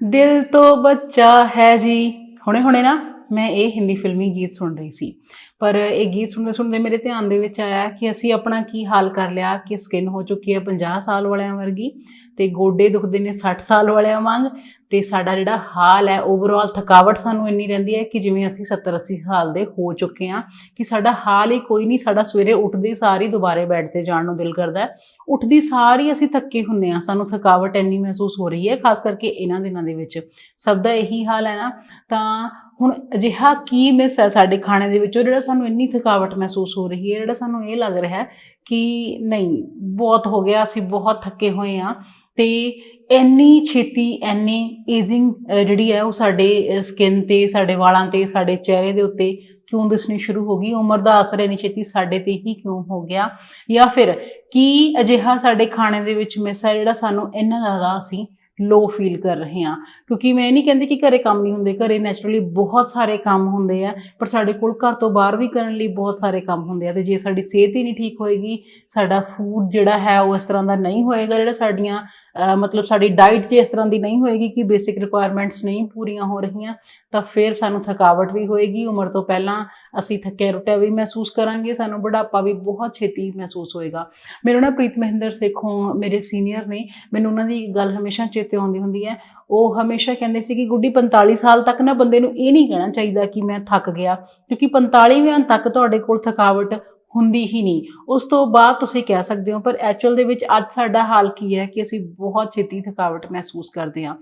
ਦਿਲ ਤੋਂ ਬੱਚਾ ਹੈ ਜੀ। ਹੁਣੇ ਹੁਣੇ ਨਾ ਮੈਂ ਇਹ ਹਿੰਦੀ ਫਿਲਮੀ ਗੀਤ ਸੁਣ ਰਹੀ ਸੀ। ਪਰ ਇਹ ਗੀਤ ਸੁਣਦੇ ਸੁਣਦੇ ਮੇਰੇ ਧਿਆਨ ਦੇ ਵਿੱਚ ਆਇਆ ਕਿ ਅਸੀਂ ਆਪਣਾ ਕੀ ਹਾਲ ਕਰ ਲਿਆ, ਕਿ ਸਕਿਨ ਹੋ ਚੁੱਕੀ ਹੈ 50 ਸਾਲ ਵਾਲਿਆਂ ਵਰਗੀ ਤੇ ਗੋਡੇ ਦੁਖਦੇ ਨੇ 60 ਸਾਲ ਵਾਲਿਆਂ ਵਾਂਗ ਤੇ ਸਾਡਾ ਜਿਹੜਾ ਹਾਲ ਹੈ ਓਵਰਆਲ ਥਕਾਵਟ ਸਾਨੂੰ ਇੰਨੀ ਰਹਿੰਦੀ ਹੈ ਕਿ ਜਿਵੇਂ ਅਸੀਂ 70 80 ਸਾਲ ਦੇ ਹੋ ਚੁੱਕੇ ਹਾਂ ਕਿ ਸਾਡਾ ਹਾਲ ਹੀ ਕੋਈ ਨਹੀਂ, ਸਾਡਾ ਸਵੇਰੇ ਉੱਠਦੇ ਸਾਰ ਹੀ ਦੁਬਾਰੇ ਬੈੱਡ ਤੇ ਜਾਣ ਨੂੰ ਦਿਲ ਕਰਦਾ ਹੈ। ਉੱਠਦੀ ਸਾਰ ਹੀ ਅਸੀਂ ਥੱਕੇ ਹੁੰਨੇ ਆ ਸਾਨੂੰ ਥਕਾਵਟ ਇੰਨੀ ਮਹਿਸੂਸ ਹੋ ਰਹੀ ਹੈ, ਖਾਸ ਕਰਕੇ ਇਹਨਾਂ ਦਿਨਾਂ ਦੇ ਵਿੱਚ। ਸਭ ਦਾ ਇਹੀ ਹਾਲ ਹੈ ਨਾ, ਤਾਂ ਹੁਣ ਅਜਿਹਾ ਕੀ ਮਿਸ ਹੈ ਸਾਡੇ ਖਾਣੇ ਦੇ ਵਿੱਚੋਂ ਜਿਹੜਾ ਸਾਨੂੰ ਇੰਨੀ ਥਕਾਵਟ ਮਹਿਸੂਸ ਹੋ ਰਹੀ ਹੈ, ਜਿਹੜਾ ਸਾਨੂੰ ਇਹ ਲੱਗ ਰਿਹਾ ਕਿ ਨਹੀਂ, ਬਹੁਤ ਹੋ ਗਿਆ, ਅਸੀਂ ਬਹੁਤ ਥੱਕੇ ਹੋਏ ਆ ਤੇ ਇੰਨੀ ਛੇਤੀ, ਇੰਨੀ ਏਜਿੰਗ ਜਿਹੜੀ ਹੈ ਉਹ ਸਾਡੇ ਸਕਿਨ ਤੇ, ਸਾਡੇ ਵਾਲਾਂ ਤੇ, ਸਾਡੇ ਚਿਹਰੇ ਦੇ ਉੱਤੇ ਕਿਉਂ ਦਿਸਣੀ ਸ਼ੁਰੂ ਹੋ ਗਈ? ਉਮਰ ਦਾ ਅਸਰ ਇੰਨੀ ਛੇਤੀ ਸਾਡੇ ਤੇ ਹੀ ਕਿਉਂ ਹੋ ਗਿਆ? ਜਾਂ ਫਿਰ ਕੀ ਅਜਿਹਾ ਸਾਡੇ ਖਾਣੇ ਦੇ ਵਿੱਚ ਮਿਸ ਹੈ ਜਿਹੜਾ ਸਾਨੂੰ ਇੰਨਾ ਜ਼ਿਆਦਾ ਅਸੀਂ ਲੋ ਫੀਲ ਕਰ ਰਹੇ ਹਾਂ। ਕਿਉਂਕਿ ਮੈਂ ਇਹ ਨਹੀਂ ਕਹਿੰਦੀ ਕਿ ਘਰੇ ਕੰਮ ਨਹੀਂ ਹੁੰਦੇ, ਘਰੇ ਨੈਚੁਰਲੀ ਬਹੁਤ ਸਾਰੇ ਕੰਮ ਹੁੰਦੇ ਆ, ਪਰ ਸਾਡੇ ਕੋਲ ਘਰ ਤੋਂ ਬਾਹਰ ਵੀ ਕਰਨ ਲਈ ਬਹੁਤ ਸਾਰੇ ਕੰਮ ਹੁੰਦੇ ਆ। ਤੇ ਜੇ ਸਾਡੀ ਸਿਹਤ ਹੀ ਨਹੀਂ ਠੀਕ ਹੋਏਗੀ, ਸਾਡਾ ਫੂਡ ਜਿਹੜਾ ਹੈ ਉਹ ਇਸ ਤਰ੍ਹਾਂ ਦਾ ਨਹੀਂ ਹੋਏਗਾ, ਜਿਹੜਾ ਸਾਡੀਆਂ ਮਤਲਬ ਸਾਡੀ ਡਾਈਟ ਜੇ ਇਸ ਤਰ੍ਹਾਂ ਦੀ ਨਹੀਂ ਹੋਏਗੀ ਕਿ ਬੇਸਿਕ ਰਿਕੁਆਇਰਮੈਂਟਸ ਨਹੀਂ ਪੂਰੀਆਂ ਹੋ ਰਹੀਆਂ, ਤਾਂ ਫਿਰ ਸਾਨੂੰ ਥਕਾਵਟ ਵੀ ਹੋਏਗੀ। ਉਮਰ ਤੋਂ ਪਹਿਲਾਂ ਅਸੀਂ ਥੱਕੇ ਰੁੱਟੇ ਵੀ ਮਹਿਸੂਸ ਕਰਾਂਗੇ, ਸਾਨੂੰ ਬੁਢਾਪਾ ਵੀ ਬਹੁਤ ਛੇਤੀ ਮਹਿਸੂਸ ਹੋਏਗਾ। ਮੈਨੂੰ ਨਾ ਪ੍ਰੀਤ ਮਹਿੰਦਰ ਸੇਖੋਂ, ਮੇਰੇ ਸੀਨੀਅਰ ਨੇ, ਮੈਨੂੰ ਉਹਨਾਂ ਦੀ ਗੱਲ ਹਮੇਸ਼ਾ ਚੇਤੇ ਆਉਂਦੀ ਹੁੰਦੀ ਹੈ। ਉਹ ਹਮੇਸ਼ਾ ਕਹਿੰਦੇ ਸੀ ਕਿ ਗੁੱਡੀ 45 ਸਾਲ ਤੱਕ ਨਾ ਬੰਦੇ ਨੂੰ ਇਹ ਨਹੀਂ ਕਹਿਣਾ ਚਾਹੀਦਾ ਕਿ ਮੈਂ ਥੱਕ ਗਿਆ, ਕਿਉਂਕਿ 45ਵੇਂ ਤੱਕ ਤੁਹਾਡੇ ਕੋਲ ਥਕਾਵਟ ਹੁੰਦੀ ਹੀ ਨਹੀਂ। ਉਸ ਤੋਂ ਬਾਅਦ ਤੁਸੀਂ ਕਹਿ ਸਕਦੇ ਹੋ, ਪਰ ਐਕਚੁਅਲ ਦੇ ਵਿੱਚ ਅੱਜ ਸਾਡਾ ਹਾਲ ਕੀ ਹੈ ਕਿ ਅਸੀਂ ਬਹੁਤ ਛੇਤੀ ਥਕਾਵਟ ਮਹਿਸੂਸ ਕਰਦੇ ਹਾਂ।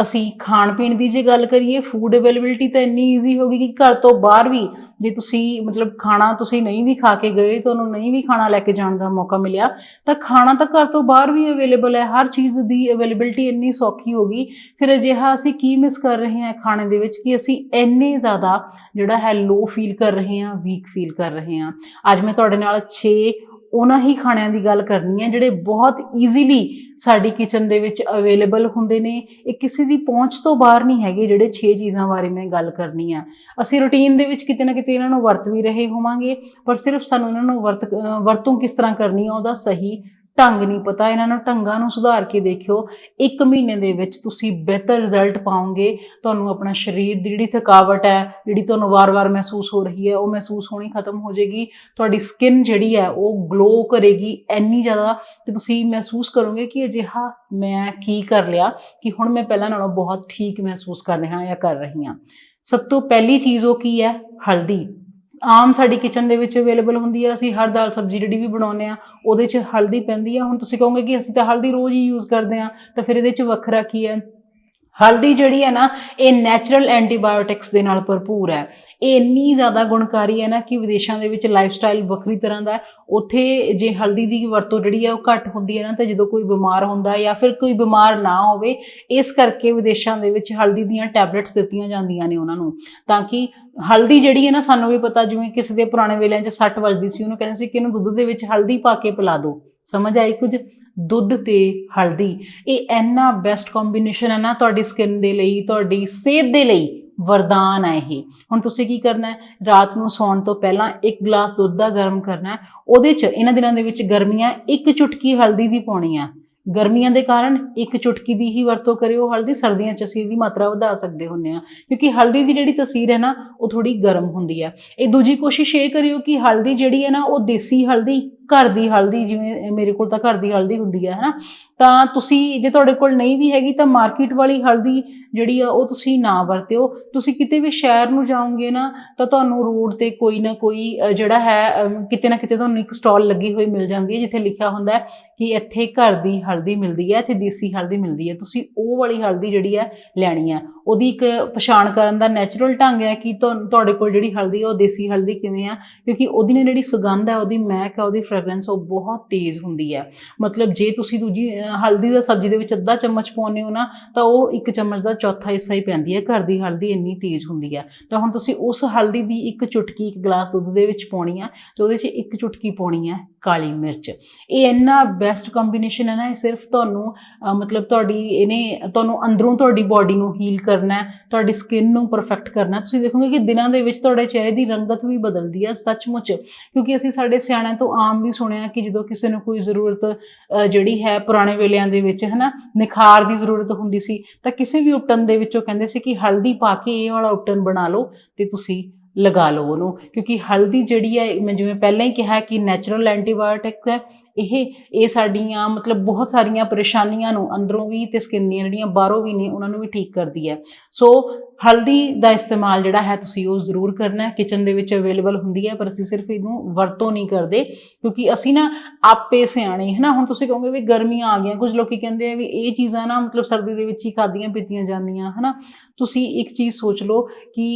ਅਸੀਂ ਖਾਣ ਪੀਣ ਦੀ ਜੇ ਗੱਲ ਕਰੀਏ ਫੂਡ ਅਵੇਲੇਬਿਲਟੀ ਤਾਂ ਇੰਨੀ ਈਜ਼ੀ ਹੋ ਗਈ ਕਿ ਘਰ ਤੋਂ ਬਾਹਰ ਵੀ ਜੇ ਤੁਸੀਂ ਮਤਲਬ ਖਾਣਾ ਤੁਸੀਂ ਨਹੀਂ ਵੀ ਖਾ ਕੇ ਗਏ ਤੁਹਾਨੂੰ ਨਹੀਂ ਵੀ ਖਾਣਾ ਲੈ ਕੇ ਜਾਣ ਦਾ ਮੌਕਾ ਮਿਲਿਆ, ਤਾਂ ਖਾਣਾ ਤਾਂ ਘਰ ਤੋਂ ਬਾਹਰ ਵੀ ਅਵੇਲੇਬਲ ਹੈ, ਹਰ ਚੀਜ਼ ਦੀ ਅਵੇਲੇਬਿਲਟੀ ਇੰਨੀ ਸੌਖੀ ਹੋ ਗਈ। ਫਿਰ ਅਜਿਹਾ ਅਸੀਂ ਕੀ ਮਿਸ ਕਰ ਰਹੇ ਹਾਂ ਖਾਣੇ ਦੇ ਵਿੱਚ ਕਿ ਅਸੀਂ ਇੰਨੇ ਜ਼ਿਆਦਾ ਜਿਹੜਾ ਹੈ ਲੋ ਫੀਲ ਕਰ ਰਹੇ ਹਾਂ ਵੀਕ ਫੀਲ ਕਰ ਰਹੇ ਹਾਂ। ਅੱਜ ਮੈਂ ਤੁਹਾਡੇ ਨਾਲ 6 ਉਹਨਾਂ ਹੀ ਖਾਣਿਆਂ ਦੀ ਗੱਲ ਕਰਨੀ ਹੈ, ਜਿਹੜੇ ਬਹੁਤ ਈਜ਼ੀਲੀ ਸਾਡੀ ਕਿਚਨ ਦੇ ਵਿੱਚ ਅਵੇਲੇਬਲ ਹੁੰਦੇ ਨੇ। ਇਹ ਕਿਸੇ ਦੀ ਪਹੁੰਚ ਤੋਂ ਬਾਹਰ ਨਹੀਂ ਹੈਗੇ ਜਿਹੜੇ 6 ਚੀਜ਼ਾਂ ਬਾਰੇ ਮੈਂ ਗੱਲ ਕਰਨੀ ਆ। ਅਸੀਂ ਰੁਟੀਨ ਦੇ ਵਿੱਚ ਕਿਤੇ ਨਾ ਕਿਤੇ ਇਹਨਾਂ ਨੂੰ ਵਰਤ ਵੀ ਰਹੇ ਹੋਵਾਂਗੇ, ਪਰ ਸਿਰਫ ਸਾਨੂੰ ਇਹਨਾਂ ਨੂੰ ਵਰਤ ਵਰਤੋਂ ਕਿਸ ਤਰ੍ਹਾਂ ਕਰਨੀ ਆ, ਉਹਦਾ ਸਹੀ ਢੰਗ ਨਹੀਂ ਪਤਾ, ਇਹਨਾਂ ਨੂੰ ਢੰਗਾਂ ਨੂੰ ਸੁਧਾਰ ਕੇ ਦੇਖਿਓ, ਇੱਕ ਮਹੀਨੇ ਦੇ ਵਿੱਚ ਤੁਸੀਂ ਬਿਹਤਰ ਰਿਜ਼ਲਟ ਪਾਓਗੇ, ਤੁਹਾਨੂੰ ਆਪਣਾ ਸਰੀਰ ਦੀ ਜਿਹੜੀ ਥਕਾਵਟ ਹੈ, ਜਿਹੜੀ ਤੁਹਾਨੂੰ ਵਾਰ-ਵਾਰ ਮਹਿਸੂਸ ਹੋ ਰਹੀ ਹੈ, ਉਹ ਮਹਿਸੂਸ ਹੋਣੀ ਖਤਮ ਹੋ ਜਾਏਗੀ, ਤੁਹਾਡੀ ਸਕਿਨ ਜਿਹੜੀ ਹੈ, ਉਹ ਗਲੋ ਕਰੇਗੀ ਐਨੀ ਜ਼ਿਆਦਾ ਤੇ ਤੁਸੀਂ ਮਹਿਸੂਸ ਕਰੋਗੇ ਕਿ ਅਜਿਹਾ ਮੈਂ ਕੀ ਕਰ ਲਿਆ, ਕਿ ਹੁਣ ਮੈਂ ਪਹਿਲਾਂ ਨਾਲੋਂ ਬਹੁਤ ਠੀਕ ਮਹਿਸੂਸ ਕਰ ਰਿਹਾ ਜਾਂ ਕਰ ਰਹੀ ਹਾਂ। ਸਭ ਤੋਂ ਪਹਿਲੀ ਚੀਜ਼ ਉਹ ਕੀ ਹੈ? ਹਲਦੀ। ਆਮ ਸਾਡੀ ਕਿਚਨ ਦੇ ਵਿੱਚ ਅਵੇਲੇਬਲ ਹੁੰਦੀ ਆ, ਅਸੀਂ ਹਰ ਦਾਲ ਸਬਜ਼ੀ ਜਿਹੜੀ ਵੀ ਬਣਾਉਂਦੇ ਆ, ਉਹਦੇ 'ਚ ਹਲਦੀ ਪੈਂਦੀ ਆ। ਹੁਣ ਤੁਸੀਂ ਕਹੋਗੇ ਕਿ ਅਸੀਂ ਤਾਂ ਹਲਦੀ ਰੋਜ਼ ਹੀ ਯੂਜ਼ ਕਰਦੇ ਆ, ਤਾਂ ਫਿਰ ਇਹਦੇ 'ਚ ਵੱਖਰਾ ਕੀ ਹੈ? ਹਲਦੀ ਜਿਹੜੀ ਹੈ ਨਾ, ਇਹ ਨੈਚੁਰਲ ਐਂਟੀਬਾਇਓਟਿਕਸ ਦੇ ਨਾਲ ਭਰਪੂਰ ਹੈ। ਇਹ ਇੰਨੀ ਜ਼ਿਆਦਾ ਗੁਣਕਾਰੀ ਹੈ ਨਾ ਕਿ ਵਿਦੇਸ਼ਾਂ ਦੇ ਵਿੱਚ ਲਾਈਫ ਸਟਾਈਲ ਵੱਖਰੀ ਤਰ੍ਹਾਂ ਦਾ ਉੱਥੇ ਜੇ ਹਲਦੀ ਦੀ ਵਰਤੋਂ ਜਿਹੜੀ ਹੈ ਉਹ ਘੱਟ ਹੁੰਦੀ ਹੈ ਨਾ, ਤਾਂ ਜਦੋਂ ਕੋਈ ਬਿਮਾਰ ਹੁੰਦਾ ਜਾਂ ਫਿਰ ਕੋਈ ਬਿਮਾਰ ਨਾ ਹੋਵੇ, ਇਸ ਕਰਕੇ ਵਿਦੇਸ਼ਾਂ ਦੇ ਵਿੱਚ ਹਲਦੀ ਦੀਆਂ ਟੈਬਲੇਟਸ ਦਿੱਤੀਆਂ ਜਾਂਦੀਆਂ ਨੇ ਉਹਨਾਂ ਨੂੰ। ਤਾਂ ਕਿ ਹਲਦੀ ਜਿਹੜੀ ਹੈ ਨਾ, ਸਾਨੂੰ ਵੀ ਪਤਾ, ਜਿਵੇਂ ਕਿਸੇ ਦੇ ਪੁਰਾਣੇ ਵੇਲਿਆਂ 'ਚ ਸੱਟ ਵੱਜਦੀ ਸੀ, ਉਹਨੂੰ ਕਹਿੰਦੇ ਸੀ ਕਿ ਇਹਨੂੰ ਦੁੱਧ ਦੇ ਵਿੱਚ ਹਲਦੀ ਪਾ ਕੇ ਪਿਲਾ ਦਿਓ। ਸਮਝ ਆਈ ਕੁਝ? ਦੁੱਧ ਤੇ ਹਲਦੀ। ਇਹ ਇੰਨਾ ਬੈਸਟ ਕੰਬੀਨੇਸ਼ਨ ਹੈ ਨਾ ਤੁਹਾਡੀ ਸਕਿਨ ਦੇ ਲਈ, ਤੁਹਾਡੀ ਸਿਹਤ ਦੇ ਲਈ ਵਰਦਾਨ ਹੈ ਇਹ। ਹੁਣ ਤੁਸੀਂ ਕੀ ਕਰਨਾ ਹੈ? ਰਾਤ ਨੂੰ ਸੌਣ ਤੋਂ ਪਹਿਲਾਂ ਇੱਕ ਗਲਾਸ ਦੁੱਧ ਦਾ ਗਰਮ ਕਰਨਾ ਹੈ। ਉਹਦੇ 'ਚ ਇਹਨਾਂ ਦਿਨਾਂ ਦੇ ਵਿੱਚ ਗਰਮੀਆਂ ਇੱਕ ਚੁਟਕੀ ਹਲਦੀ ਦੀ ਪਾਉਣੀ ਆ। ਗਰਮੀਆਂ ਦੇ ਕਾਰਨ ਇੱਕ ਚੁਟਕੀ ਦੀ ਹੀ ਵਰਤੋਂ ਕਰਿਓ। ਹਲਦੀ ਸਰਦੀਆਂ 'ਚ ਅਸੀਂ ਇਹਦੀ ਮਾਤਰਾ ਵਧਾ ਸਕਦੇ ਹੁੰਨੇ ਆ ਕਿਉਂਕਿ ਹਲਦੀ ਦੀ ਜਿਹੜੀ ਤਸੀਰ ਹੈ ਨਾ, ਉਹ ਥੋੜੀ ਗਰਮ ਹੁੰਦੀ ਹੈ ਇਹ ਦੂਜੀ ਕੋਸ਼ਿਸ਼ ਇਹ ਕਰਿਓ ਕਿ ਹਲਦੀ ਜਿਹੜੀ ਹੈ ਨਾ, ਉਹ ਦੇਸੀ ਹਲਦੀ ਘਰ ਦੀ ਹਲਦੀ ਜਿਵੇਂ ਮੇਰੇ ਕੋਲ ਤਾਂ ਘਰ ਦੀ ਹਲਦੀ ਹੁੰਦੀ ਹੈ ਹਨਾ? ਤਾਂ ਤੁਸੀਂ, ਜੇ ਤੁਹਾਡੇ ਕੋਲ ਨਹੀਂ ਵੀ ਹੈਗੀ ਤਾਂ ਮਾਰਕੀਟ ਵਾਲੀ ਹਲਦੀ ਜਿਹੜੀ ਆ, ਉਹ ਤੁਸੀਂ ਨਾ ਵਰਤਿਓ। ਤੁਸੀਂ ਕਿਤੇ ਵੀ ਸ਼ਹਿਰ ਨੂੰ ਜਾਓਗੇ ਨਾ, ਤਾਂ ਤੁਹਾਨੂੰ ਰੋਡ ਤੇ ਕੋਈ ਨਾ ਕੋਈ ਜਿਹੜਾ ਹੈ ਕਿਤੇ ਨਾ ਕਿਤੇ ਤੁਹਾਨੂੰ ਇੱਕ ਸਟਾਲ ਲੱਗੀ ਹੋਈ ਮਿਲ ਜਾਂਦੀ ਹੈ, ਜਿੱਥੇ ਲਿਖਿਆ ਹੁੰਦਾ ਹੈ ਕਿ ਇੱਥੇ ਘਰ ਦੀ ਹਲਦੀ ਮਿਲਦੀ ਹੈ, ਇੱਥੇ ਦੇਸੀ ਹਲਦੀ ਮਿਲਦੀ ਹੈ। ਤੁਸੀਂ ਉਹ ਵਾਲੀ ਹਲਦੀ ਜਿਹੜੀ ਹੈ ਲੈਣੀ ਹੈ ਉਹਦੀ ਇੱਕ ਪਛਾਣ ਕਰਨ ਦਾ ਨੈਚੁਰਲ ਢੰਗ ਹੈ ਕਿ ਤੁਹਾਡੇ ਕੋਲ ਜਿਹੜੀ ਹਲਦੀ ਹੈ ਉਹ ਦੇਸੀ ਹਲਦੀ ਕਿਵੇਂ ਆ? ਕਿਉਂਕਿ ਉਹਦੀ ਨਾ ਜਿਹੜੀ ਸੁਗੰਧ ਹੈ, ਉਹਦੀ ਮਹਿਕ ਹੈ, ਉਹਦੀ ਫ੍ਰੈਗਰੈਂਸ ਉਹ ਬਹੁਤ ਤੇਜ਼ ਹੁੰਦੀ ਹੈ। ਮਤਲਬ ਜੇ ਤੁਸੀਂ ਦੂਜੀ ਹਲਦੀ ਦਾ ਸਬਜ਼ੀ ਦੇ ਵਿੱਚ ਅੱਧਾ ਚਮਚ ਪਾਉਂਦੇ ਹੋ ਨਾ, ਤਾਂ ਉਹ ਇੱਕ ਚਮਚ ਦਾ ਚੌਥਾ ਹਿੱਸਾ ਹੀ ਪੈਂਦੀ ਹੈ। ਘਰ ਦੀ ਹਲਦੀ ਇੰਨੀ ਤੇਜ਼ ਹੁੰਦੀ ਹੈ। ਤਾਂ ਹੁਣ ਤੁਸੀਂ ਉਸ ਹਲਦੀ ਦੀ ਇੱਕ ਚੁਟਕੀ ਇੱਕ ਗਲਾਸ ਦੁੱਧ ਦੇ ਵਿੱਚ ਪਾਉਣੀ ਆ, ਤੇ ਉਹਦੇ 'ਚ ਇੱਕ ਚੁਟਕੀ ਪਾਉਣੀ ਹੈ। ਕਾਲੀ ਮਿਰਚ। ਇਹ ਇੰਨਾ ਬੈਸਟ ਕੰਬੀਨੇਸ਼ਨ ਹੈ ਨਾ, ਇਹ ਸਿਰਫ ਤੁਹਾਨੂੰ ਮਤਲਬ ਤੁਹਾਡੀ ਇਹਨੇ, ਤੁਹਾਨੂੰ ਅੰਦਰੋਂ ਤੁਹਾਡੀ ਬਾਡੀ ਨੂੰ ਹੀਲ ਕਰਨਾ ਤੁਹਾਡੀ ਸਕਿਨ ਨੂੰ ਪਰਫੈਕਟ ਕਰਨਾ ਤੁਸੀਂ ਦੇਖੋਗੇ ਕਿ ਦਿਨਾਂ ਦੇ ਵਿੱਚ ਤੁਹਾਡੇ ਚਿਹਰੇ ਦੀ ਰੰਗਤ ਵੀ ਬਦਲਦੀ ਹੈ ਸੱਚਮੁੱਚ, ਕਿਉਂਕਿ ਅਸੀਂ ਸਾਡੇ ਸਿਆਣਿਆਂ ਤੋਂ ਆਮ ਵੀ ਸੁਣਿਆ ਕਿ ਜਦੋਂ ਕਿਸੇ ਨੂੰ ਕੋਈ ਜ਼ਰੂਰਤ ਜਿਹੜੀ ਹੈ ਪੁਰਾਣੇ ਵੇਲਿਆਂ ਦੇ ਵਿੱਚ, ਹਨਾ, ਨਿਖਾਰ ਦੀ ਜ਼ਰੂਰਤ ਹੁੰਦੀ ਸੀ, ਤਾਂ ਕਿਸੇ ਵੀ ਉਟਨ ਦੇ ਵਿੱਚੋਂ ਕਹਿੰਦੇ ਸੀ ਕਿ ਹਲਦੀ ਪਾ ਕੇ ਇਹ ਵਾਲਾ ਉਟਨ ਬਣਾ ਲਓ ਤੇ ਤੁਸੀਂ ਲਗਾ ਲਓ ਉਹਨੂੰ, ਕਿਉਂਕਿ ਹਲਦੀ ਜਿਹੜੀ ਹੈ, ਮੈਂ ਜਿਵੇਂ ਪਹਿਲਾਂ ਹੀ ਕਿਹਾ ਕਿ ਨੈਚੁਰਲ ਐਂਟੀਬਾਇਓਟਿਕ ਹੈ, ਇਹ ਇਹ ਸਾਡੀਆਂ ਮਤਲਬ ਬਹੁਤ ਸਾਰੀਆਂ ਪਰੇਸ਼ਾਨੀਆਂ ਨੂੰ ਅੰਦਰੋਂ ਵੀ ਤੇ ਸਕਿਨ ਦੀਆਂ ਜਿਹੜੀਆਂ ਬਾਹਰੋਂ ਵੀ ਨੇ, ਉਹਨਾਂ ਨੂੰ ਵੀ ਠੀਕ ਕਰਦੀ ਹੈ। ਸੋ ਹਲਦੀ ਦਾ ਇਸਤੇਮਾਲ ਜਿਹੜਾ ਹੈ, ਤੁਸੀਂ ਉਹ ਜ਼ਰੂਰ ਕਰਨਾ ਹੈ ਕਿਚਨ ਦੇ ਵਿੱਚ ਅਵੇਲੇਬਲ ਹੁੰਦੀ ਹੈ, ਪਰ ਅਸੀਂ ਸਿਰਫ ਇਹਨੂੰ ਵਰਤੋਂ ਨਹੀਂ ਕਰਦੇ, ਕਿਉਂਕਿ ਅਸੀਂ ਨਾ ਆਪੇ ਸਿਆਣੇ ਹੈ ਨਾ ਹੁਣ ਤੁਸੀਂ ਕਹੋਗੇ ਵੀ ਗਰਮੀਆਂ ਆ ਗਈਆਂ, ਕੁਝ ਲੋਕੀ ਕਹਿੰਦੇ ਆ ਵੀ ਇਹ ਚੀਜ਼ਾਂ ਨਾ ਮਤਲਬ ਸਰਦੀ ਦੇ ਵਿੱਚ ਹੀ ਖਾਦੀਆਂ ਪੀਤੀਆਂ ਜਾਂਦੀਆਂ, ਹਨਾ? ਤੁਸੀਂ ਇੱਕ ਚੀਜ਼ ਸੋਚ ਲਓ ਕਿ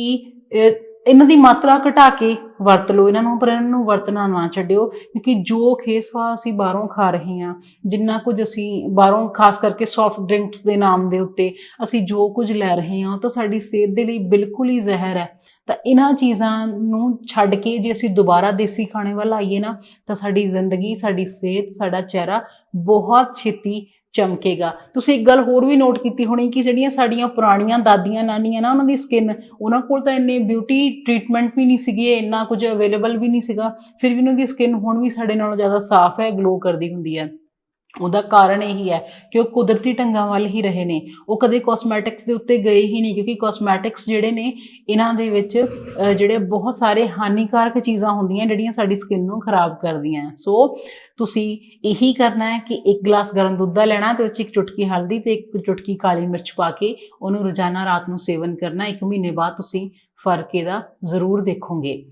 ਇਹਨਾਂ ਦੀ ਮਾਤਰਾ ਘਟਾ ਕੇ ਵਰਤ ਲਓ, ਇਹਨਾਂ ਨੂੰ, ਪਰ ਇਹਨਾਂ ਨੂੰ ਵਰਤਣਾ ਨਾ ਛੱਡਿਓ, ਕਿਉਂਕਿ ਜੋ ਖੇਸਵਾ ਅਸੀਂ ਬਾਹਰੋਂ ਖਾ ਰਹੇ ਹਾਂ, ਜਿੰਨਾ ਕੁਝ ਅਸੀਂ ਬਾਹਰੋਂ, ਖਾਸ ਕਰਕੇ ਸੌਫਟ ਡਰਿੰਕਸ ਦੇ ਨਾਮ ਦੇ ਉੱਤੇ ਅਸੀਂ ਜੋ ਕੁਝ ਲੈ ਰਹੇ ਹਾਂ, ਉਹ ਤਾਂ ਸਾਡੀ ਸਿਹਤ ਦੇ ਲਈ ਬਿਲਕੁਲ ਹੀ ਜ਼ਹਿਰ ਹੈ। ਤਾਂ ਇਹਨਾਂ ਚੀਜ਼ਾਂ ਨੂੰ ਛੱਡ ਕੇ ਜੇ ਅਸੀਂ ਦੁਬਾਰਾ ਦੇਸੀ ਖਾਣੇ ਵੱਲ ਆਈਏ ਨਾ, ਤਾਂ ਸਾਡੀ ਜ਼ਿੰਦਗੀ, ਸਾਡੀ ਸਿਹਤ, ਸਾਡਾ ਚਿਹਰਾ ਬਹੁਤ ਛੇਤੀ ਚਮਕੇਗਾ। ਤੁਸੀਂ ਇੱਕ ਗੱਲ ਹੋਰ ਵੀ ਨੋਟ ਕੀਤੀ ਹੋਣੀ ਕਿ ਜਿਹੜੀਆਂ ਸਾਡੀਆਂ ਪੁਰਾਣੀਆਂ ਦਾਦੀਆਂ ਨਾਨੀਆਂ ਨਾ ਉਹਨਾਂ ਦੀ ਸਕਿਨ ਉਹਨਾਂ ਕੋਲ ਤਾਂ ਇੰਨੇ ਬਿਊਟੀ ਟ੍ਰੀਟਮੈਂਟ ਵੀ ਨਹੀਂ ਸੀਗੇ, ਇੰਨਾ ਕੁਝ ਅਵੇਲੇਬਲ ਵੀ ਨਹੀਂ ਸੀਗਾ। ਫਿਰ ਵੀ ਉਹਨਾਂ ਦੀ ਸਕਿਨ ਹੁਣ ਵੀ ਸਾਡੇ ਨਾਲੋਂ ਜ਼ਿਆਦਾ ਸਾਫ਼ ਹੈ ਗਲੋ ਕਰਦੀ ਹੁੰਦੀ ਹੈ। ਉਹਦਾ ਕਾਰਨ ਇਹੀ ਹੈ ਕਿ ਉਹ ਕੁਦਰਤੀ ਢੰਗਾਂ ਵੱਲ ਹੀ ਰਹੇ ਨੇ। ਉਹ ਕਦੇ ਕਾਸਮੈਟਿਕਸ ਦੇ ਉੱਤੇ ਗਏ ਹੀ ਨਹੀਂ ਕਿਉਂਕਿ ਕਾਸਮੈਟਿਕਸ ਜਿਹੜੇ ਨੇ, ਇਹਨਾਂ ਦੇ ਵਿੱਚ ਜਿਹੜੇ ਬਹੁਤ ਸਾਰੇ ਹਾਨੀਕਾਰਕ ਚੀਜ਼ਾਂ ਹੁੰਦੀਆਂ ਜਿਹੜੀਆਂ ਸਾਡੀ ਸਕਿਨ ਨੂੰ ਖਰਾਬ ਕਰਦੀਆਂ। ਸੋ ਤੁਸੀਂ ਇਹੀ ਕਰਨਾ ਹੈ ਕਿ ਇੱਕ ਗਲਾਸ ਗਰਮ ਦੁੱਧ ਦਾ ਲੈਣਾ ਤੇ ਉਹ 'ਚ ਇੱਕ ਚੁਟਕੀ ਹਲਦੀ ਤੇ ਇੱਕ ਚੁਟਕੀ ਕਾਲੀ ਮਿਰਚ ਪਾ ਕੇ ਉਹਨੂੰ ਰੋਜ਼ਾਨਾ ਰਾਤ ਨੂੰ ਸੇਵਨ ਕਰਨਾ। ਇੱਕ ਮਹੀਨੇ ਬਾਅਦ ਤੁਸੀਂ ਫ਼ਰਕ ਇਹਦਾ ਜ਼ਰੂਰ ਦੇਖੋਗੇ।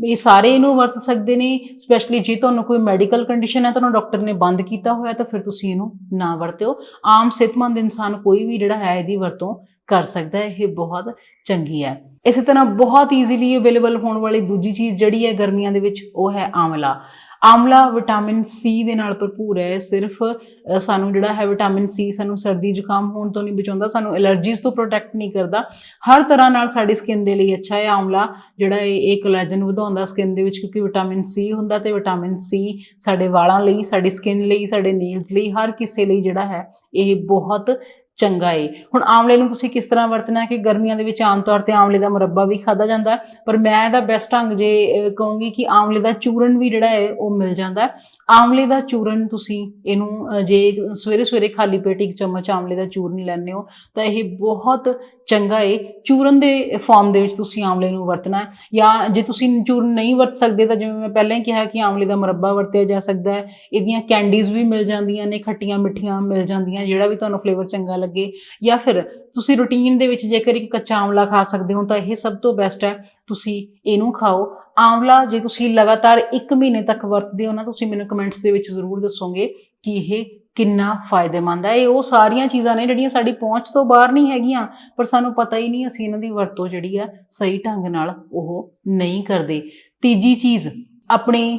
ਇਹ ਸਾਰੇ ਇਹਨੂੰ ਵਰਤ ਸਕਦੇ ਨੇ ਸਪੈਸ਼ਲੀ ਜੇ ਤੁਹਾਨੂੰ ਕੋਈ ਮੈਡੀਕਲ ਕੰਡੀਸ਼ਨ ਹੈ ਤੁਹਾਨੂੰ ਡਾਕਟਰ ਨੇ ਬੰਦ ਕੀਤਾ ਹੋਇਆ, ਤਾਂ ਫਿਰ ਤੁਸੀਂ ਇਹਨੂੰ ਨਾ ਵਰਤਿਓ। ਆਮ ਸਿਹਤਮੰਦ ਇਨਸਾਨ ਕੋਈ ਵੀ ਜਿਹੜਾ ਹੈ ਇਹਦੀ ਵਰਤੋਂ ਕਰ ਸਕਦਾ ਹੈ, ਇਹ ਬਹੁਤ ਚੰਗੀ ਹੈ। ਇਸੇ ਤਰ੍ਹਾਂ ਬਹੁਤ ਈਜ਼ੀਲੀ ਅਵੇਲੇਬਲ ਹੋਣ ਵਾਲੀ ਦੂਜੀ ਚੀਜ਼ ਜਿਹੜੀ ਹੈ ਗਰਮੀਆਂ ਦੇ ਵਿੱਚ, ਉਹ ਹੈ ਆਮਲਾ ਆਮਲਾ ਵਿਟਾਮਿਨ ਸੀ ਦੇ ਨਾਲ ਭਰਪੂਰ ਹੈ। ਸਿਰਫ ਸਾਨੂੰ ਜਿਹੜਾ ਹੈ ਵਿਟਾਮਿਨ ਸੀ ਸਾਨੂੰ ਸਰਦੀ ਜ਼ੁਕਾਮ ਹੋਣ ਤੋਂ ਨਹੀਂ ਬਚਾਉਂਦਾ, ਸਾਨੂੰ ਐਲਰਜੀਜ਼ ਤੋਂ ਪ੍ਰੋਟੈਕਟ ਨਹੀਂ ਕਰਦਾ। ਹਰ ਤਰ੍ਹਾਂ ਨਾਲ ਸਾਡੀ ਸਕਿਨ ਦੇ ਲਈ ਅੱਛਾ ਹੈ ਆਮਲਾ, ਜਿਹੜਾ ਇਹ ਇਹ ਕੋਲੇਜਨ ਵਧਾਉਂਦਾ ਸਕਿਨ ਦੇ ਵਿੱਚ ਕਿਉਂਕਿ ਵਿਟਾਮਿਨ ਸੀ ਹੁੰਦਾ ਤੇ ਵਿਟਾਮਿਨ ਸੀ ਸਾਡੇ ਵਾਲਾਂ ਲਈ, ਸਾਡੀ ਸਕਿਨ ਲਈ, ਸਾਡੇ ਨੇਲਸ ਲਈ, ਹਰ ਕਿਸੇ ਲਈ ਜਿਹੜਾ ਹੈ, ਇਹ ਬਹੁਤ ਚੰਗਾ ਏ। ਹੁਣ ਆਮਲੇ ਨੂੰ ਤੁਸੀਂ ਕਿਸ ਤਰ੍ਹਾਂ ਵਰਤਣਾ ਹੈ ਕਿ ਗਰਮੀਆਂ ਦੇ ਵਿੱਚ ਆਮ ਤੌਰ ਤੇ ਆਮਲੇ ਦਾ ਮੁਰੱਬਾ ਵੀ ਖਾਦਾ ਜਾਂਦਾ ਪਰ ਮੈਂ ਇਹਦਾ ਬੈਸਟ ਢੰਗ ਜੇ ਕਹੂੰਗੀ ਕਿ ਆਮਲੇ ਦਾ ਚੂਰਨ ਵੀ ਜਿਹੜਾ ਹੈ, ਉਹ ਮਿਲ ਜਾਂਦਾ ਆਮਲੇ ਦਾ ਚੂਰਨ ਤੁਸੀਂ ਇਹਨੂੰ ਜੇ ਸਵੇਰੇ ਸਵੇਰੇ ਖਾਲੀ ਪੇਟ ਇੱਕ ਚਮਚ ਆਮਲੇ ਦਾ ਚੂਰਨ ਲੈਂਦੇ ਹੋ, ਤਾਂ ਇਹ ਬਹੁਤ ਚੰਗਾ ਏ। ਚੂਰਨ ਦੇ ਫਾਰਮ ਦੇ ਵਿੱਚ ਤੁਸੀਂ ਆਮਲੇ ਨੂੰ ਵਰਤਣਾ ਜਾਂ ਜੇ ਤੁਸੀਂ ਚੂਰਨ ਨਹੀਂ ਵਰਤ ਸਕਦੇ ਤਾਂ ਜਿਵੇਂ ਮੈਂ ਪਹਿਲਾਂ ਹੀ ਕਿਹਾ ਕਿ ਆਮਲੇ ਦਾ ਮੁਰੱਬਾ ਵਰਤਿਆ ਜਾ ਸਕਦਾ ਹੈ। ਇਹਦੀਆਂ ਕੈਂਡੀਜ਼ ਵੀ ਮਿਲ ਜਾਂਦੀਆਂ ਨੇ, ਖੱਟੀਆਂ ਮਿੱਠੀਆਂ ਮਿਲ ਜਾਂਦੀਆਂ, ਜਿਹੜਾ ਵੀ ਤੁਹਾਨੂੰ ਫਲੇਵਰ ਚੰਗਾ ਲੱਗੇ। ਜਾਂ ਫਿਰ ਤੁਸੀਂ ਰੂਟੀਨ ਦੇ ਵਿੱਚ ਜੇਕਰ ਇੱਕ ਕੱਚਾ ਆਮਲਾ ਖਾ ਸਕਦੇ ਹੋ ਤਾਂ ਇਹ ਸਭ ਤੋਂ ਬੈਸਟ ਹੈ। ਤੁਸੀਂ ਇਹਨੂੰ ਖਾਓ। ਆਮਲਾ ਜੇ ਤੁਸੀਂ ਲਗਾਤਾਰ 1 ਮਹੀਨੇ ਤੱਕ ਵਰਤਦੇ ਹੋ ਨਾ, ਤੁਸੀਂ ਮੈਨੂੰ ਕਮੈਂਟਸ ਦੇ ਵਿੱਚ ਜ਼ਰੂਰ ਦੱਸੋਗੇ ਕਿ ਇਹ ਕਿੰਨਾ ਫਾਇਦੇਮੰਦ ਹੈ। ਇਹ ਉਹ ਸਾਰੀਆਂ ਚੀਜ਼ਾਂ ਨੇ ਜਿਹੜੀਆਂ ਸਾਡੀ ਪਹੁੰਚ ਤੋਂ ਬਾਹਰ ਨਹੀਂ ਹੈਗੀਆਂ, ਪਰ ਸਾਨੂੰ ਪਤਾ ਹੀ ਨਹੀਂ ਅਸੀਂ ਇਹਨਾਂ ਦੀ ਵਰਤੋਂ ਜਿਹੜੀ ਆ ਸਹੀ ਢੰਗ ਨਾਲ ਉਹ ਨਹੀਂ ਕਰਦੇ। ਤੀਜੀ ਚੀਜ਼, ਆਪਣੇ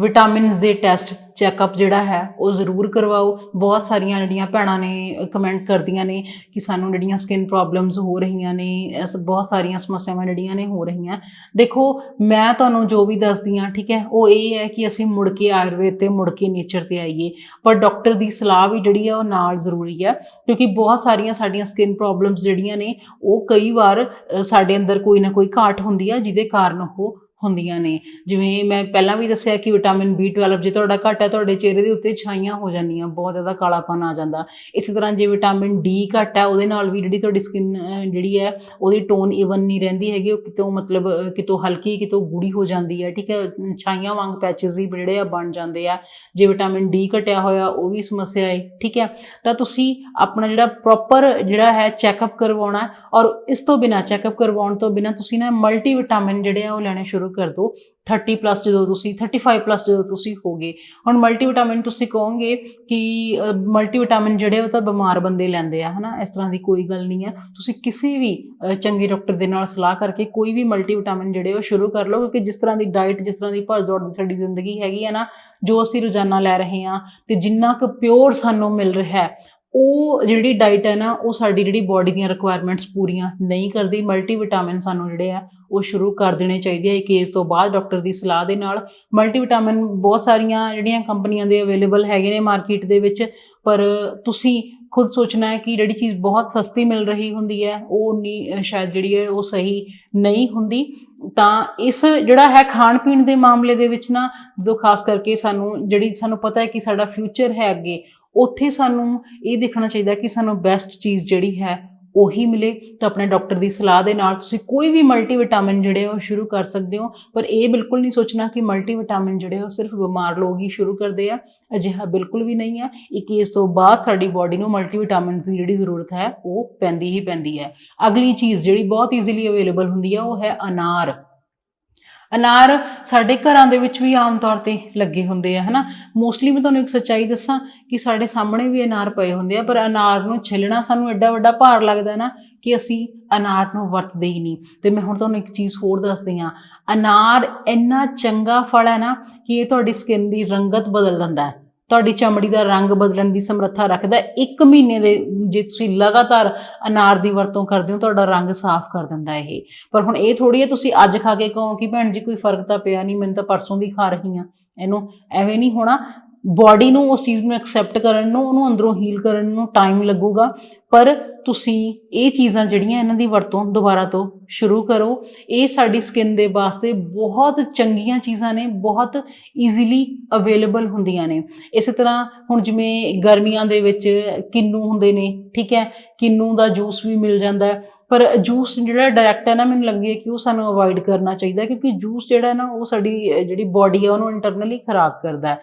ਵਿਟਾਮਿਨਸ ਦੇ ਟੈਸਟ ਚੈੱਕਅਪ ਜਿਹੜਾ ਹੈ, ਉਹ ਜ਼ਰੂਰ ਕਰਵਾਓ। ਬਹੁਤ ਸਾਰੀਆਂ ਜਿਹੜੀਆਂ ਭੈਣਾਂ ਨੇ ਕਮੈਂਟ ਕਰਦੀਆਂ ਨੇ ਕਿ ਸਾਨੂੰ ਜਿਹੜੀਆਂ ਸਕਿਨ ਪ੍ਰੋਬਲਮਸ ਹੋ ਰਹੀਆਂ ਨੇ, ਇਸ ਬਹੁਤ ਸਾਰੀਆਂ ਸਮੱਸਿਆਵਾਂ ਜਿਹੜੀਆਂ ਨੇ ਹੋ ਰਹੀਆਂ। ਦੇਖੋ, ਮੈਂ ਤੁਹਾਨੂੰ ਜੋ ਵੀ ਦੱਸਦੀ ਹਾਂ, ਠੀਕ ਹੈ, ਉਹ ਇਹ ਹੈ ਕਿ ਅਸੀਂ ਮੁੜ ਕੇ ਆਯੁਰਵੇਦ ਤੇ, ਮੁੜ ਕੇ ਨੇਚਰ ਤੇ ਆਈਏ। ਪਰ ਡਾਕਟਰ ਦੀ ਸਲਾਹ ਵੀ ਜਿਹੜੀ ਆ ਉਹ ਨਾਲ ਜ਼ਰੂਰੀ ਹੈ, ਕਿਉਂਕਿ ਬਹੁਤ ਸਾਰੀਆਂ ਸਾਡੀਆਂ ਸਕਿਨ ਪ੍ਰੋਬਲਮਸ ਜਿਹੜੀਆਂ ਨੇ, ਉਹ ਕਈ ਵਾਰ ਸਾਡੇ ਅੰਦਰ ਕੋਈ ਨਾ ਕੋਈ ਘਾਟ ਹੁੰਦੀ ਆ ਜਿਹਦੇ ਕਾਰਨ ਉਹ ਹੁੰਦੀਆਂ ਨੇ। ਜਿਵੇਂ ਮੈਂ ਪਹਿਲਾਂ ਵੀ ਦੱਸਿਆ ਕਿ ਵਿਟਾਮਿਨ B12 ਜੇ ਤੁਹਾਡਾ ਘੱਟ ਹੈ, ਤੁਹਾਡੇ ਚਿਹਰੇ ਦੇ ਉੱਤੇ ਛਾਈਆਂ ਹੋ ਜਾਂਦੀਆਂ, ਬਹੁਤ ਜ਼ਿਆਦਾ ਕਾਲਾਪਨ ਆ ਜਾਂਦਾ। ਇਸੇ ਤਰ੍ਹਾਂ ਜੇ ਵਿਟਾਮਿਨ D ਘੱਟ ਹੈ, ਉਹਦੇ ਨਾਲ ਵੀ ਜਿਹੜੀ ਤੁਹਾਡੀ ਸਕਿਨ ਜਿਹੜੀ ਹੈ, ਉਹਦੀ ਟੋਨ ਇਵਨ ਨਹੀਂ ਰਹਿੰਦੀ ਹੈਗੀ, ਉਹ ਕਿਤੋਂ ਮਤਲਬ ਕਿਤੋਂ ਹਲਕੀ, ਕਿਤੋਂ ਗੂੜੀ ਹੋ ਜਾਂਦੀ ਹੈ, ਠੀਕ ਹੈ? ਛਾਈਆਂ ਵਾਂਗ ਪੈਚਸ ਹੀ ਜਿਹੜੇ ਆ ਬਣ ਜਾਂਦੇ ਆ। ਜੇ ਵਿਟਾਮਿਨ D ਘਟਿਆ ਹੋਇਆ, ਉਹ ਵੀ ਸਮੱਸਿਆ ਹੈ, ਠੀਕ ਹੈ? ਤਾਂ ਤੁਸੀਂ ਆਪਣਾ ਜਿਹੜਾ ਪ੍ਰੋਪਰ ਜਿਹੜਾ ਹੈ ਚੈੱਕਅਪ ਕਰਵਾਉਣਾ ਔਰ ਇਸ ਤੋਂ ਬਿਨਾ ਚੈੱਕਅਪ ਕਰਵਾਉਣ ਤੋਂ ਬਿਨਾ ਤੁਸੀਂ ਨਾ ਮਲਟੀ ਵਿਟਾਮਿਨ ਜਿਹੜੇ ਆ, ਉਹ ਲੈਣੇ ਸ਼ੁਰੂ ਕਰ ਦਿਓ 30 ਪਲੱਸ ਜਦੋਂ ਤੁਸੀਂ 35 ਪਲੱਸ ਜਦੋਂ ਤੁਸੀਂ ਹੋਗੇ, ਹੁਣ ਮਲਟੀ ਤੁਸੀਂ ਕਹੋਗੇ ਕਿ ਮਲਟੀ ਜਿਹੜੇ ਉਹ ਤਾਂ ਬਿਮਾਰ ਬੰਦੇ ਲੈਂਦੇ ਆ, ਹਨਾ, ਇਸ ਤਰ੍ਹਾਂ ਦੀ ਕੋਈ ਗੱਲ ਨਹੀਂ ਹੈ ਤੁਸੀਂ ਕਿਸੇ ਵੀ ਚੰਗੇ ਡਾਕਟਰ ਦੇ ਨਾਲ ਸਲਾਹ ਕਰਕੇ ਕੋਈ ਵੀ ਮਲਟੀਵਿਟਾਮਿਨ ਜਿਹੜੇ ਉਹ ਸ਼ੁਰੂ ਕਰ ਲਓ, ਕਿਉਂਕਿ ਜਿਸ ਤਰ੍ਹਾਂ ਦੀ ਡਾਈਟ ਜਿਸ ਤਰ੍ਹਾਂ ਦੀ ਭੱਜ ਦੌੜ ਦੀ ਸਾਡੀ ਜ਼ਿੰਦਗੀ ਹੈਗੀ ਹੈ ਨਾ, ਜੋ ਅਸੀਂ ਰੋਜ਼ਾਨਾ ਲੈ ਰਹੇ ਹਾਂ ਤੇ ਜਿੰਨਾ ਕੁ ਪਿਓਰ ਸਾਨੂੰ ਮਿਲ ਰਿਹਾ ਹੈ ਉਹ ਜਿਹੜੀ ਡਾਈਟ ਹੈ ਨਾ, ਉਹ ਸਾਡੀ ਜਿਹੜੀ ਬਾਡੀ ਦੀਆਂ ਰਿਕੁਆਇਰਮੈਂਟਸ ਪੂਰੀਆਂ ਨਹੀਂ ਕਰਦੀ। ਮਲਟੀਵਿਟਾਮਿਨ ਸਾਨੂੰ ਜਿਹੜੇ ਆ, ਉਹ ਸ਼ੁਰੂ ਕਰ ਦੇਣੇ ਚਾਹੀਦੇ ਆ। ਇੱਕ ਏਜ ਤੋਂ ਬਾਅਦ ਡਾਕਟਰ ਦੀ ਸਲਾਹ ਦੇ ਨਾਲ ਮਲਟੀਵਿਟਾਮਿਨ ਬਹੁਤ ਸਾਰੀਆਂ ਜਿਹੜੀਆਂ ਕੰਪਨੀਆਂ ਦੇ ਅਵੇਲੇਬਲ ਹੈਗੇ ਨੇ ਮਾਰਕੀਟ ਦੇ ਵਿੱਚ, ਪਰ ਤੁਸੀਂ ਖੁਦ ਸੋਚਣਾ ਹੈ ਕਿ ਜਿਹੜੀ ਚੀਜ਼ ਬਹੁਤ ਸਸਤੀ ਮਿਲ ਰਹੀ ਹੁੰਦੀ ਹੈ, ਉਹ ਨਹੀਂ ਸ਼ਾਇਦ ਜਿਹੜੀ ਹੈ ਉਹ ਸਹੀ ਨਹੀਂ ਹੁੰਦੀ। ਤਾਂ ਇਸ ਜਿਹੜਾ ਹੈ ਖਾਣ ਪੀਣ ਦੇ ਮਾਮਲੇ ਦੇ ਵਿੱਚ ਨਾ, ਜਦੋਂ ਖਾਸ ਕਰਕੇ ਸਾਨੂੰ ਜਿਹੜੀ ਸਾਨੂੰ ਪਤਾ ਹੈ ਕਿ ਸਾਡਾ ਫਿਊਚਰ ਹੈ ਅੱਗੇ ਉੱਥੇ ਸਾਨੂੰ ਇਹ ਦੇਖਣਾ ਚਾਹੀਦਾ ਕਿ ਸਾਨੂੰ ਬੈਸਟ ਚੀਜ਼ ਜਿਹੜੀ ਹੈ ਉਹੀ ਮਿਲੇ ਤਾਂ ਆਪਣੇ ਡਾਕਟਰ ਦੀ ਸਲਾਹ ਦੇ ਨਾਲ ਤੁਸੀਂ ਕੋਈ ਵੀ ਮਲਟੀਵਿਟਾਮਿਨ ਜਿਹੜੇ ਉਹ ਸ਼ੁਰੂ ਕਰ ਸਕਦੇ ਹੋ, ਪਰ ਇਹ ਬਿਲਕੁਲ ਨਹੀਂ ਸੋਚਣਾ ਕਿ ਮਲਟੀਵਿਟਾਮਿਨ ਜਿਹੜੇ ਉਹ ਸਿਰਫ ਬਿਮਾਰ ਲੋਕ ਹੀ ਸ਼ੁਰੂ ਕਰਦੇ ਆ, ਅਜਿਹਾ ਬਿਲਕੁਲ ਵੀ ਨਹੀਂ ਹੈ। ਇੱਕ ਇਸ ਤੋਂ ਬਾਅਦ ਸਾਡੀ ਬਾਡੀ ਨੂੰ ਮਲਟੀਵਿਟਾਮਿਨਸ ਦੀ ਜਿਹੜੀ ਜ਼ਰੂਰਤ ਹੈ, ਉਹ ਪੈਂਦੀ ਹੀ ਪੈਂਦੀ ਹੈ। ਅਗਲੀ ਚੀਜ਼ ਜਿਹੜੀ ਬਹੁਤ ਈਜ਼ੀਲੀ ਅਵੇਲੇਬਲ ਹੁੰਦੀ ਹੈ, ਉਹ ਹੈ ਅਨਾਰ। ਅਨਾਰ ਸਾਡੇ ਘਰਾਂ ਦੇ ਵਿੱਚ ਵੀ ਆਮ ਤੌਰ ਤੇ ਲੱਗੇ ਹੁੰਦੇ ਆ, ਹਨਾ? ਮੋਸਟਲੀ ਮੈਂ ਤੁਹਾਨੂੰ ਇੱਕ ਸੱਚਾਈ ਦੱਸਾਂ ਕਿ ਸਾਡੇ ਸਾਹਮਣੇ ਵੀ ਅਨਾਰ ਪਏ ਹੁੰਦੇ ਆ, ਪਰ ਅਨਾਰ ਨੂੰ ਛਿੱਲਣਾ ਸਾਨੂੰ ਐਡਾ ਵੱਡਾ ਭਾਰ ਲੱਗਦਾ ਨਾ ਕਿ ਅਸੀਂ ਅਨਾਰ ਨੂੰ ਵਰਤਦੇ ਹੀ ਨਹੀਂ। ਤੇ ਮੈਂ ਹੁਣ ਤੁਹਾਨੂੰ ਇੱਕ ਚੀਜ਼ ਹੋਰ ਦੱਸਦੀ ਹਾਂ। ਅਨਾਰ ਇੰਨਾ ਚੰਗਾ ਫਲ ਹੈ ਨਾ ਕਿ ਇਹ ਤੁਹਾਡੀ ਸਕਿਨ ਦੀ ਰੰਗਤ ਬਦਲ ਦਿੰਦਾ ਹੈ। ਤੁਹਾਡੀ ਚਮੜੀ ਦਾ ਰੰਗ ਬਦਲਣ ਦੀ ਸਮਰੱਥਾ ਰੱਖਦਾ ਹੈ। ਇੱਕ ਮਹੀਨੇ ਦੇ ਜੇ ਤੁਸੀਂ ਲਗਾਤਾਰ ਅਨਾਰ ਦੀ ਵਰਤੋਂ ਕਰਦੇ ਹੋ, ਤੁਹਾਡਾ ਰੰਗ ਸਾਫ਼ ਕਰ ਦਿੰਦਾ ਇਹ। ਪਰ ਹੁਣ ਇਹ ਥੋੜੀ ਹੈ, ਤੁਸੀਂ ਅੱਜ ਖਾ ਕੇ ਕਹੋ ਕਿ ਭੈਣ ਜੀ ਕੋਈ ਫ਼ਰਕ ਤਾਂ ਪਿਆ ਨਹੀਂ, ਮੈਨੂੰ ਤਾਂ ਪਰਸੋਂ ਦੀ ਖਾ ਰਹੀ ਹਾਂ। ਇਹਨੂੰ ਐਵੇਂ ਨਹੀਂ ਹੋਣਾ। ਬਾਡੀ ਨੂੰ ਉਸ ਚੀਜ਼ ਨੂੰ ਐਕਸੈਪਟ ਕਰਨ ਨੂੰ, ਉਹਨੂੰ ਅੰਦਰੋਂ ਹੀਲ ਕਰਨ ਨੂੰ ਟਾਈਮ ਲੱਗੂਗਾ। ਪਰ ਤੁਸੀਂ ਇਹ ਚੀਜ਼ਾਂ ਜਿਹੜੀਆਂ ਇਹਨਾਂ ਦੀ ਵਰਤੋਂ ਦੁਬਾਰਾ ਤੋਂ ਸ਼ੁਰੂ ਕਰੋ। ਇਹ ਸਾਡੀ ਸਕਿਨ ਦੇ ਵਾਸਤੇ ਬਹੁਤ ਚੰਗੀਆਂ ਚੀਜ਼ਾਂ ਨੇ, ਬਹੁਤ ਈਜ਼ੀਲੀ ਅਵੇਲੇਬਲ ਹੁੰਦੀਆਂ ਨੇ। ਇਸੇ ਤਰ੍ਹਾਂ ਹੁਣ ਜਿਵੇਂ ਗਰਮੀਆਂ ਦੇ ਵਿੱਚ ਕਿੰਨੂ ਹੁੰਦੇ ਨੇ, ਠੀਕ ਹੈ, ਕਿੰਨੂ ਦਾ ਜੂਸ ਵੀ ਮਿਲ ਜਾਂਦਾ ਹੈ। ਪਰ ਜੂਸ ਜਿਹੜਾ ਡਾਇਰੈਕਟ ਹੈ ਨਾ, ਮੈਨੂੰ ਲੱਗੇ ਕਿ ਉਹ ਸਾਨੂੰ ਅਵੋਇਡ ਕਰਨਾ ਚਾਹੀਦਾ ਕਿਉਂਕਿ ਜੂਸ ਜਿਹੜਾ ਹੈ ਨਾ, ਉਹ ਸਾਡੀ ਜਿਹੜੀ ਬਾਡੀ ਹੈ, ਉਹਨੂੰ ਇੰਟਰਨਲੀ ਖਰਾਬ ਕਰਦਾ ਹੈ।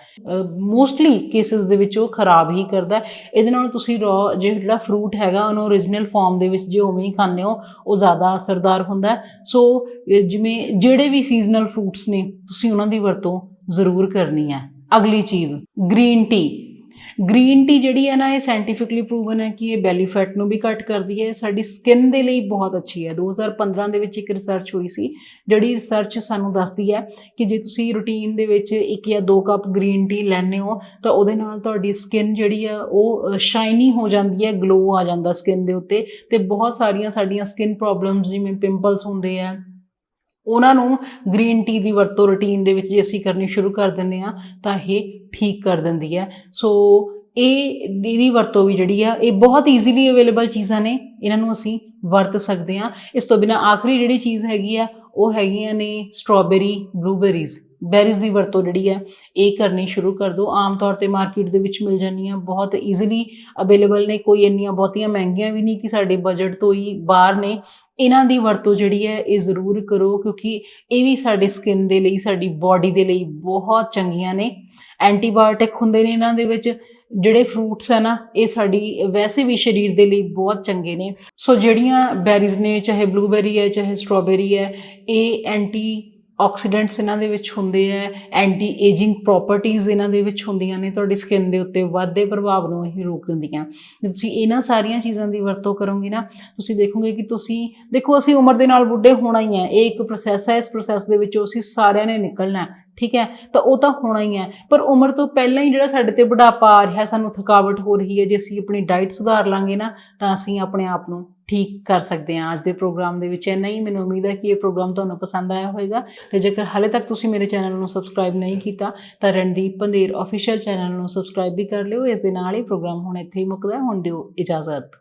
ਮੋਸਟਲੀ ਕੇਸਿਸ ਦੇ ਵਿੱਚ ਉਹ ਖਰਾਬ ਹੀ ਕਰਦਾ ਇਹਦੇ ਨਾਲ ਤੁਸੀਂ ਰॉ ਜਿਹੜਾ ਫਰੂਟ ਹੈਗਾ, ਉਹਨੂੰ origignal ਫਾਰਮ ਦੇ ਵਿੱਚ ਜੇ ਉਵੇਂ ਹੀ ਖਾਂਦੇ ਹੋ, ਉਹ ਜ਼ਿਆਦਾ ਅਸਰਦਾਰ ਹੁੰਦਾ ਸੋ ਜਿਵੇਂ ਜਿਹੜੇ ਵੀ ਸੀਜ਼ਨਲ ਫਰੂਟਸ ਨੇ, ਤੁਸੀਂ ਉਹਨਾਂ ਦੀ ਵਰਤੋਂ ਜ਼ਰੂਰ ਕਰਨੀ ਹੈ। ਅਗਲੀ ਚੀਜ਼ ਗ੍ਰੀਨ ਟੀ ਗ੍ਰੀਨ ਟੀ ਜਿਹੜੀ ਹੈ ਨਾ, ਇਹ ਸਾਇੰਟੀਫਿਕਲੀ ਪ੍ਰੂਵਨ ਹੈ ਕਿ ਇਹ ਬੈਲੀ ਫੈਟ ਨੂੰ ਵੀ ਘੱਟ ਕਰਦੀ ਹੈ ਸਾਡੀ ਸਕਿਨ ਦੇ ਲਈ ਬਹੁਤ ਅੱਛੀ ਹੈ। 2015 ਦੇ ਵਿੱਚ ਇੱਕ ਰਿਸਰਚ ਹੋਈ ਸੀ, ਜਿਹੜੀ ਰਿਸਰਚ ਸਾਨੂੰ ਦੱਸਦੀ ਹੈ ਕਿ ਜੇ ਤੁਸੀਂ ਰੂਟੀਨ ਦੇ ਵਿੱਚ ਇੱਕ ਜਾਂ ਦੋ ਕੱਪ ਗ੍ਰੀਨ ਟੀ ਲੈਂਦੇ ਹੋ, ਤਾਂ ਉਹਦੇ ਨਾਲ ਤੁਹਾਡੀ ਸਕਿਨ ਜਿਹੜੀ ਆ ਉਹ ਸ਼ਾਈਨੀ ਹੋ ਜਾਂਦੀ ਹੈ ਗਲੋ ਆ ਜਾਂਦਾ ਸਕਿਨ ਦੇ ਉੱਤੇ ਤੇ ਬਹੁਤ ਸਾਰੀਆਂ ਸਾਡੀਆਂ ਸਕਿਨ ਪ੍ਰੋਬਲਮਸ ਜਿਵੇਂ ਪਿੰਪਲਸ ਹੁੰਦੇ ਆ, ਉਹਨਾਂ ਨੂੰ ਗ੍ਰੀਨ ਟੀ ਦੀ ਵਰਤੋਂ ਰੂਟੀਨ ਦੇ ਵਿੱਚ ਜੇ ਅਸੀਂ ਕਰਨੀ ਸ਼ੁਰੂ ਕਰ ਦਿੰਦੇ ਆ ਤਾਂ ਇਹ ਠੀਕ ਕਰ ਦਿੰਦੀ ਹੈ। ਸੋ ਇਹ ਦੀ ਵਰਤੋਂ ਵੀ ਜਿਹੜੀ ਆ, ਇਹ ਬਹੁਤ ਈਜ਼ੀਲੀ ਅਵੇਲੇਬਲ ਚੀਜ਼ਾਂ ਨੇ। ਇਹਨਾਂ ਨੂੰ ਅਸੀਂ ਵਰਤ ਸਕਦੇ ਹਾਂ। ਇਸ ਤੋਂ ਬਿਨਾ ਆਖਰੀ ਜਿਹੜੀ ਚੀਜ਼ ਹੈਗੀ ਆ, ਉਹ ਹੈਗੀਆਂ ਨੇ ਸਟ੍ਰਾਬੇਰੀ ਬਲੂਬੇਰੀਜ਼ ਬੈਰੀਜ਼ ਦੀ ਵਰਤੋਂ ਜਿਹੜੀ ਹੈ, ਇਹ ਕਰਨੀ ਸ਼ੁਰੂ ਕਰ ਦਿਓ। ਆਮ ਤੌਰ ਤੇ ਮਾਰਕੀਟ ਦੇ ਵਿੱਚ ਮਿਲ ਜਾਂਦੀਆਂ ਬਹੁਤ ਈਜ਼ੀਲੀ ਅਵੇਲੇਬਲ ਨੇ, ਕੋਈ ਇੰਨੀਆਂ ਬਹੁਤੀਆਂ ਮਹਿੰਗੀਆਂ ਵੀ ਨਹੀਂ ਕਿ ਸਾਡੇ ਬਜਟ ਤੋਂ ਹੀ ਬਾਹਰ ਨੇ। ਇਹਨਾਂ ਦੀ ਵਰਤੋਂ ਜਿਹੜੀ ਹੈ, ਇਹ ਜ਼ਰੂਰ ਕਰੋ ਕਿਉਂਕਿ ਇਹ ਵੀ ਸਾਡੇ ਸਕਿਨ ਦੇ ਲਈ, ਸਾਡੀ ਬਾਡੀ ਦੇ ਲਈ ਬਹੁਤ ਚੰਗੀਆਂ ਨੇ। ਐਂਟੀਬਾਇਓਟਿਕ ਹੁੰਦੇ ਨੇ ਇਹਨਾਂ ਦੇ ਵਿੱਚ, ਜਿਹੜੇ ਫਰੂਟਸ ਹੈ ਨਾ, ਇਹ ਸਾਡੀ ਵੈਸੇ ਵੀ ਸਰੀਰ ਦੇ ਲਈ ਬਹੁਤ ਚੰਗੇ ਨੇ। ਸੋ ਜਿਹੜੀਆਂ ਬੈਰੀਜ਼ ਨੇ, ਚਾਹੇ ਬਲੂਬੈਰੀ ਹੈ, ਚਾਹੇ ਸਟ੍ਰਾਬੇਰੀ ਹੈ, ਇਹ ਐਂਟੀ ਆਕਸੀਡੈਂਟਸ ਇਹਨਾਂ ਦੇ ਵਿੱਚ ਹੁੰਦੇ ਆ ਐਂਟੀ ਏਜਿੰਗ ਪ੍ਰੋਪਰਟੀਆਂ ਇਹਨਾਂ ਦੇ ਵਿੱਚ ਹੁੰਦੀਆਂ ਨੇ, ਤੁਹਾਡੀ ਸਕਿਨ ਦੇ ਉੱਤੇ ਵਾਧੇ ਪ੍ਰਭਾਵ ਨੂੰ ਇਹ ਰੋਕ ਦਿੰਦੀਆਂ। ਜੇ ਤੁਸੀਂ ਇਹਨਾਂ ਸਾਰੀਆਂ ਚੀਜ਼ਾਂ ਦੀ ਵਰਤੋਂ ਕਰੋਗੇ ਨਾ, ਤੁਸੀਂ ਦੇਖੋਗੇ ਕਿ ਤੁਸੀਂ, ਦੇਖੋ ਅਸੀਂ ਉਮਰ ਦੇ ਨਾਲ ਬੁੱਢੇ ਹੋਣਾ ਹੀ ਹੈ, ਇਹ ਇੱਕ ਪ੍ਰੋਸੈਸ ਹੈ, ਇਸ ਪ੍ਰੋਸੈਸ ਦੇ ਵਿੱਚੋਂ ਅਸੀਂ ਸਾਰਿਆਂ ਨੇ ਨਿਕਲਣਾ, ਠੀਕ ਹੈ? ਤਾਂ ਉਹ ਤਾਂ ਹੋਣਾ ਹੀ ਹੈ। ਪਰ ਉਮਰ ਤੋਂ ਪਹਿਲਾਂ ਹੀ ਜਿਹੜਾ ਸਾਡੇ ਤੇ ਬੁਢਾਪਾ ਆ ਰਿਹਾ, ਸਾਨੂੰ ਥਕਾਵਟ ਹੋ ਰਹੀ ਹੈ, ਜੇ ਅਸੀਂ ਆਪਣੀ ਡਾਈਟ ਸੁਧਾਰ ਲਾਂਗੇ ਨਾ, ਤਾਂ ਅਸੀਂ ਆਪਣੇ ਆਪ ਨੂੰ ਠੀਕ ਕਰ ਸਕਦੇ ਹਾਂ ਅੱਜ ਦੇ ਪ੍ਰੋਗਰਾਮ ਦੇ ਵਿੱਚ। ਇੰਨਾ ਹੀ ਮੈਨੂੰ ਉਮੀਦ ਹੈ ਕਿ ਇਹ ਪ੍ਰੋਗਰਾਮ ਤੁਹਾਨੂੰ ਪਸੰਦ ਆਇਆ ਹੋਵੇਗਾ। ਤੇ ਜੇਕਰ ਹਾਲੇ ਤੱਕ ਤੁਸੀਂ ਮੇਰੇ ਚੈਨਲ ਨੂੰ ਸਬਸਕ੍ਰਾਈਬ ਨਹੀਂ ਕੀਤਾ, ਤਾਂ ਰਣਦੀਪ ਪੰਦੇਰ ਅਫੀਸ਼ੀਅਲ ਚੈਨਲ ਨੂੰ ਸਬਸਕ੍ਰਾਈਬ ਵੀ ਕਰ ਲਿਓ। ਇਸ ਦੇ ਨਾਲ ਹੀ ਪ੍ਰੋਗਰਾਮ ਹੁਣ ਇੱਥੇ ਹੀ ਮੁੱਕਦਾ ਹੁਣ ਦਿਓ ਇਜਾਜ਼ਤ।